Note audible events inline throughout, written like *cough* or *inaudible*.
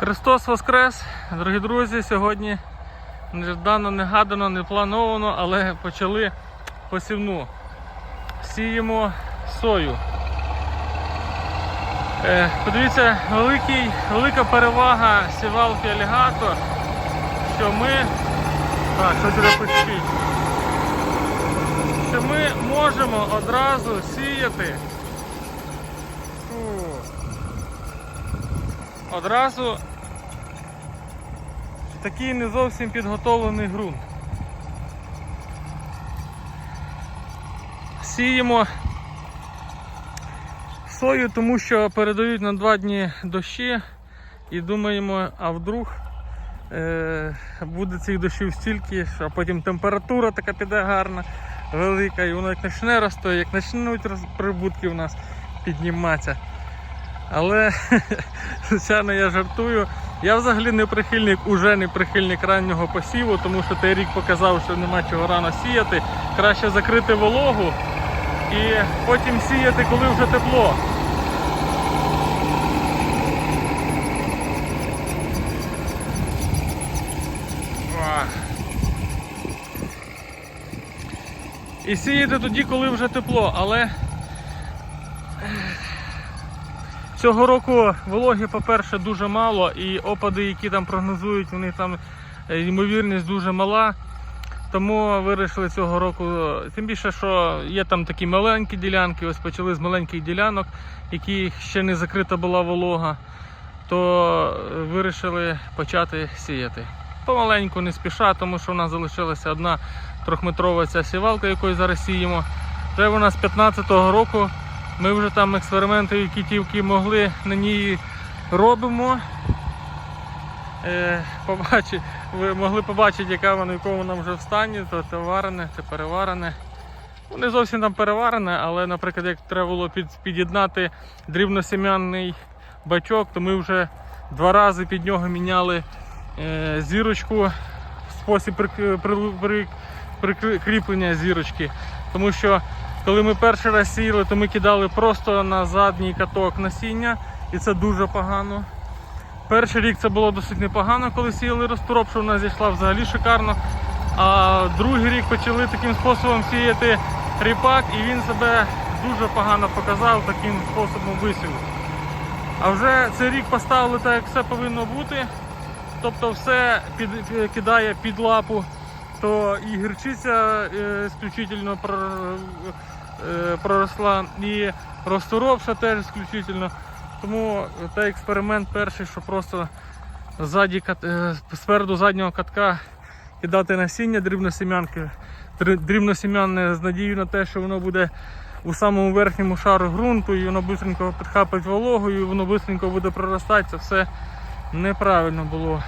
Христос Воскрес! Дорогі друзі, сьогодні неждано, негадано, не плановано, але почали посівну. Сіємо сою. Е, подивіться, великий, велика перевага сівалки алігатор, що ми. Так, що тебе пишіть? Що ми можемо одразу сіяти. Одразу такий не зовсім підготовлений ґрунт. Сіємо сою, тому що передають на два дні дощі і думаємо, а вдруг е, буде цих дощів стільки, що потім температура така піде гарна, велика, і воно як почне рости, як почнуть прибутки у нас підніматися. Але, *laughs* звичайно, я жартую. Я взагалі не прихильник, уже не прихильник раннього посіву, тому що той рік показав, що нема чого рано сіяти. Краще закрити вологу і потім сіяти, коли вже тепло. І сіяти тоді, коли вже тепло, але Цього року вологи, по-перше, дуже мало, і опади, які там прогнозують, вони там е, ймовірність дуже мала. Тому вирішили цього року, тим більше, що є там такі маленькі ділянки, ось почали з маленьких ділянок, які ще не закрита була волога, то е, вирішили почати сіяти. Помаленьку, не спіша, тому що в нас залишилася одна трьохметрова ця сівалка, якою зараз сіємо. Вже вона з 15-го року. Ми вже там експерименти, які тільки могли на ній робимо. Е, побачи, ви могли побачити, яка вона, в якому вона вже в стані, то це варене, це переварене. Ну, не зовсім там переварене, але, наприклад, як треба було під, під'єднати дрібносем'янний бачок, то ми вже два рази під нього міняли е, зірочку, спосіб при- прикріплення зірочки. Тому що коли ми перший раз сіяли, то ми кидали просто на задній каток насіння, і це дуже погано. Перший рік це було досить непогано, коли сіяли розтороп, що вона зійшла взагалі шикарно. А другий рік почали таким способом сіяти ріпак, і він себе дуже погано показав таким способом висіву. А вже цей рік поставили так, як все повинно бути. Тобто все під, кидає під лапу, то і гірчиця е, ісключительно проросла, і розторопша теж ісключительно. Тому той експеримент перший, що просто ззаді, е, спереду заднього катка кидати насіння дрібносем'янки, дри- дрібносем'янне з надією на те, що воно буде у самому верхньому шару ґрунту, і воно швидко підхапить вологою, і воно швидко буде проростати. Це все неправильно було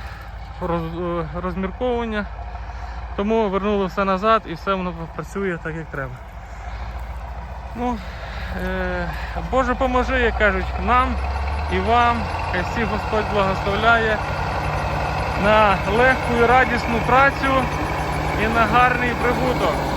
е, розмірковування. Тому вернули все назад і все воно працює так, як треба. Ну, е, Боже поможи, як кажуть, нам і вам. Хай всіх Господь благословляє на легку і радісну працю і на гарний прибуток.